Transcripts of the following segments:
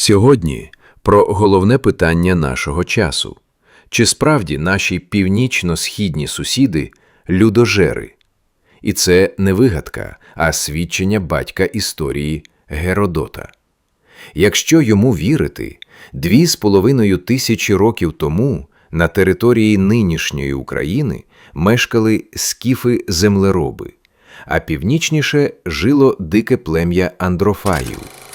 Сьогодні про головне питання нашого часу. Чи справді наші північно-східні сусіди людожери? І це не вигадка, а свідчення батька історії Геродота. Якщо йому вірити, дві з половиною тисячі років тому на території нинішньої України мешкали скіфи-землероби, а північніше жило дике плем'я андрофагів.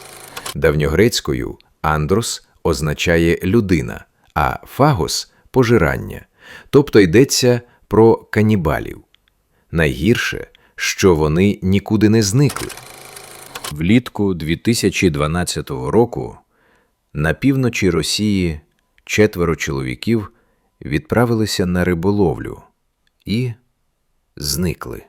Давньогрецькою андрос означає людина, а фагос пожирання, тобто йдеться про канібалів. Найгірше, що вони нікуди не зникли. Влітку 2012 року на півночі Росії четверо чоловіків відправилися на риболовлю і зникли.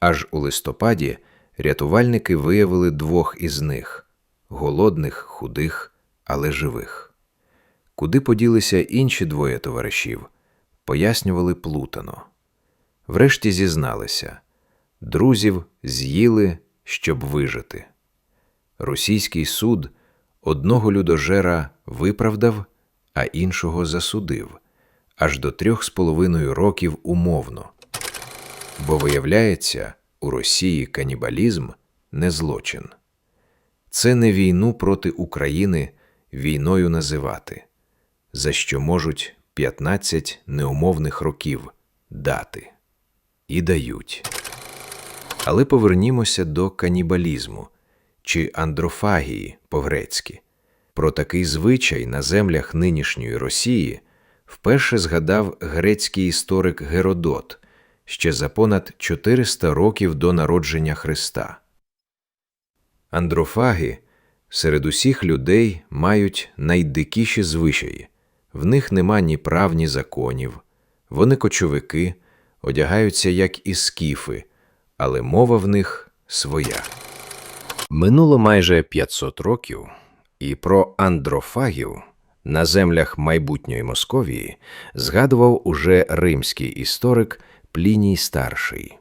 Аж у листопаді рятувальники виявили двох із них голодних, худих, але живих. Куди поділися інші двоє товаришів, пояснювали плутано. Врешті зізналися друзів з'їли, щоб вижити. Російський суд одного людожера виправдав, а іншого засудив аж до трьох з половиною років умовно. Бо, виявляється, у Росії канібалізм не злочин. Це не війну проти України війною називати, за що можуть 15 неумовних років дати і дають. Але повернімося до канібалізму чи андрофагії по-грецьки. Про такий звичай на землях нинішньої Росії вперше згадав грецький історик Геродот ще за понад 400 років до народження Христа. Андрофаги серед усіх людей мають найдикіші звичаї, в них нема ні прав, ні законів, вони кочовики, одягаються як і скіфи, але мова в них своя. Минуло майже 500 років, і про андрофагів на землях майбутньої Московії згадував уже римський історик Пліній Старший.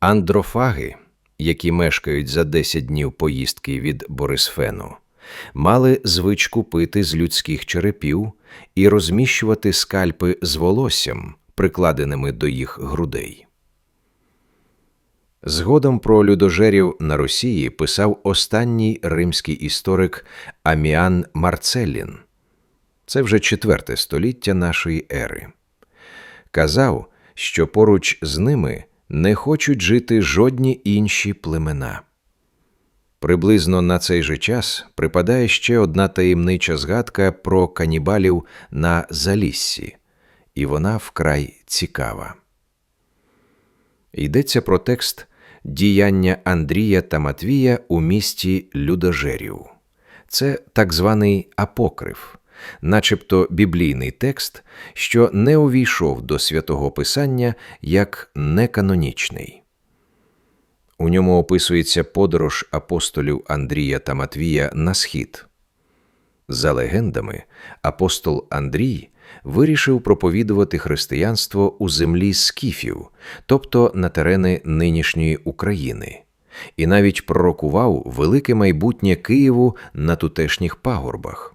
Андрофаги, які мешкають за 10 днів поїздки від Борисфену, мали звичку пити з людських черепів і розміщувати скальпи з волоссям, прикладеними до їх грудей. Згодом про людожерів на Росії писав останній римський історик Аміан Марцеллін. Це вже четверте століття нашої ери. Казав, що поруч з ними не хочуть жити жодні інші племена. Приблизно на цей же час припадає ще одна таємнича згадка про канібалів на Заліссі, і вона вкрай цікава. Йдеться про текст діяння Андрія та Матвія у місті Людожерів. Це так званий апокриф, начебто біблійний текст, що не увійшов до святого Писання як неканонічний. У ньому описується подорож апостолів Андрія та Матвія на схід. За легендами, апостол Андрій вирішив проповідувати християнство у землі скіфів, тобто на терени нинішньої України, і навіть пророкував велике майбутнє Києву на тутешніх пагорбах.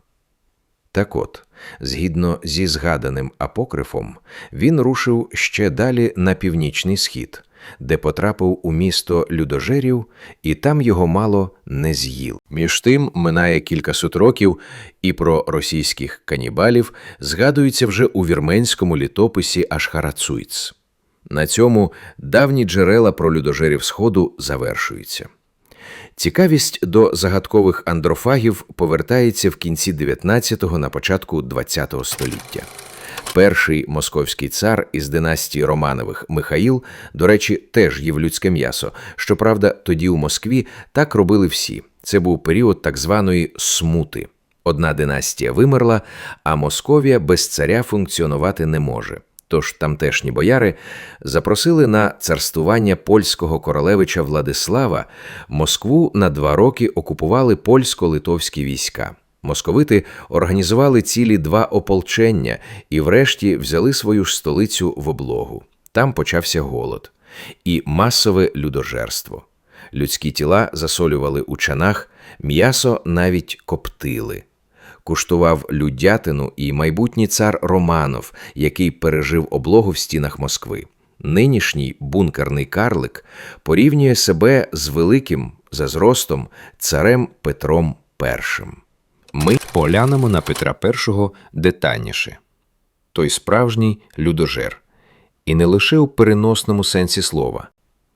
Так от, згідно зі згаданим апокрифом, він рушив ще далі на північний схід, де потрапив у місто людожерів, і там його мало не з'їл. Між тим минає кількасот років, і про російських канібалів згадується вже у вірменському літописі Ашхарацуйц. На цьому давні джерела про людожерів Сходу завершуються. Цікавість до загадкових андрофагів повертається в кінці 19-го на початку 20-го століття. Перший московський цар із династії Романових Михаїл, до речі, теж їв людське м'ясо. Щоправда, тоді у Москві так робили всі. Це був період так званої смути. Одна династія вимерла, а Московія без царя функціонувати не може. Тож тамтешні бояри запросили на царствування польського королевича Владислава Москву на два роки окупували польсько-литовські війська. Московити організували цілі два ополчення і, врешті, взяли свою ж столицю в облогу. Там почався голод і масове людожерство. Людські тіла засолювали у чанах, м'ясо навіть коптили. Куштував людятину і майбутній цар Романов, який пережив облогу в стінах Москви. Нинішній бункерний карлик порівнює себе з великим за зростом царем Петром І. Ми поглянемо на Петра І детальніше. Той справжній людожер. І не лише у переносному сенсі слова.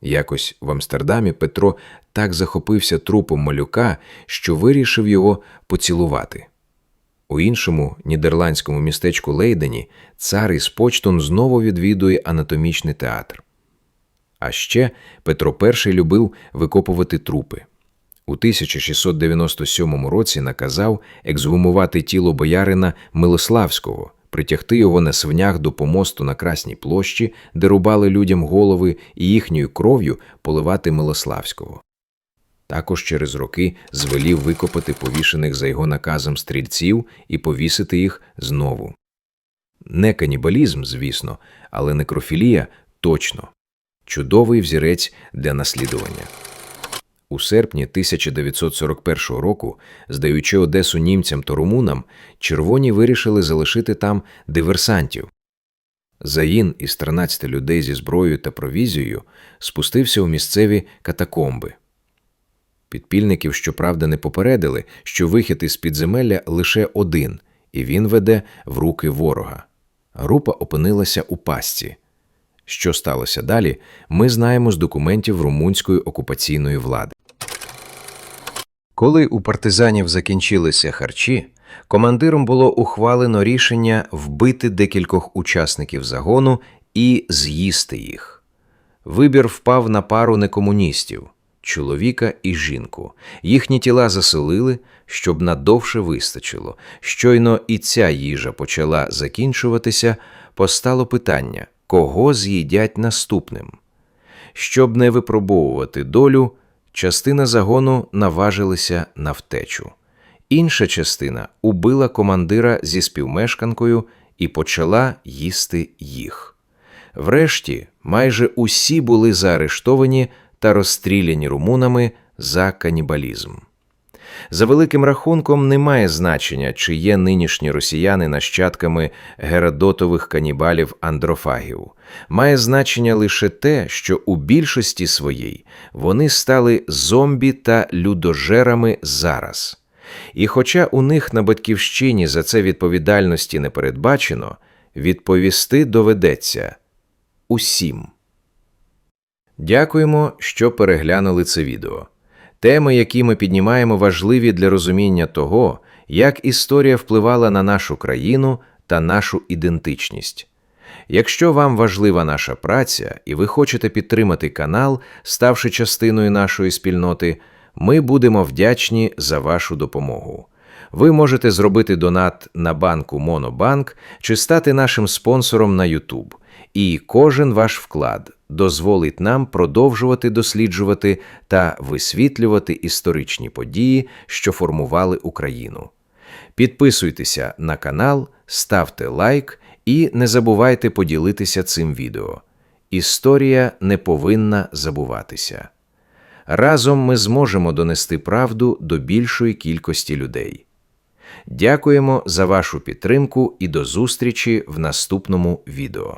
Якось в Амстердамі Петро так захопився трупом малюка, що вирішив його поцілувати. У іншому нідерландському містечку Лейдені цар із почтом знову відвідує анатомічний театр. А ще Петро І любив викопувати трупи. У 1697 році наказав ексгумувати тіло боярина Милославського, притягти його на свинях до помосту на Красній площі, де рубали людям голови і їхньою кров'ю поливати Милославського. Також через роки звелів викопати повішених за його наказом стрільців і повісити їх знову. Не канібалізм, звісно, але некрофілія точно чудовий взірець для наслідування. У серпні 1941 року, здаючи Одесу німцям та румунам, червоні вирішили залишити там диверсантів. Заїн із 13 людей зі зброєю та провізією спустився у місцеві катакомби. Підпільників, щоправда, не попередили, що вихід із підземелля лише один, і він веде в руки ворога. Група опинилася у пастці. Що сталося далі, ми знаємо з документів румунської окупаційної влади. Коли у партизанів закінчилися харчі, командиром було ухвалено рішення вбити декількох учасників загону і з'їсти їх. Вибір впав на пару некомуністів чоловіка і жінку. Їхні тіла заселили, щоб надовше вистачило. Щойно і ця їжа почала закінчуватися, постало питання, кого з'їдять наступним. Щоб не випробовувати долю, частина загону наважилася на втечу. Інша частина убила командира зі співмешканкою і почала їсти їх. Врешті майже усі були заарештовані та розстріляні румунами за канібалізм. За великим рахунком немає значення, чи є нинішні росіяни нащадками геродотових канібалів андрофагів. Має значення лише те, що у більшості своїй вони стали зомбі та людожерами зараз. І хоча у них на батьківщині за це відповідальності не передбачено, відповісти доведеться усім. Дякуємо, що переглянули це відео. Теми, які ми піднімаємо, важливі для розуміння того, як історія впливала на нашу країну та нашу ідентичність. Якщо вам важлива наша праця і ви хочете підтримати канал, ставши частиною нашої спільноти, ми будемо вдячні за вашу допомогу. Ви можете зробити донат на банку Монобанк чи стати нашим спонсором на YouTube. І кожен ваш вклад дозволить нам продовжувати досліджувати та висвітлювати історичні події, що формували Україну. Підписуйтеся на канал, ставте лайк і не забувайте поділитися цим відео. Історія не повинна забуватися. Разом ми зможемо донести правду до більшої кількості людей. Дякуємо за вашу підтримку і до зустрічі в наступному відео.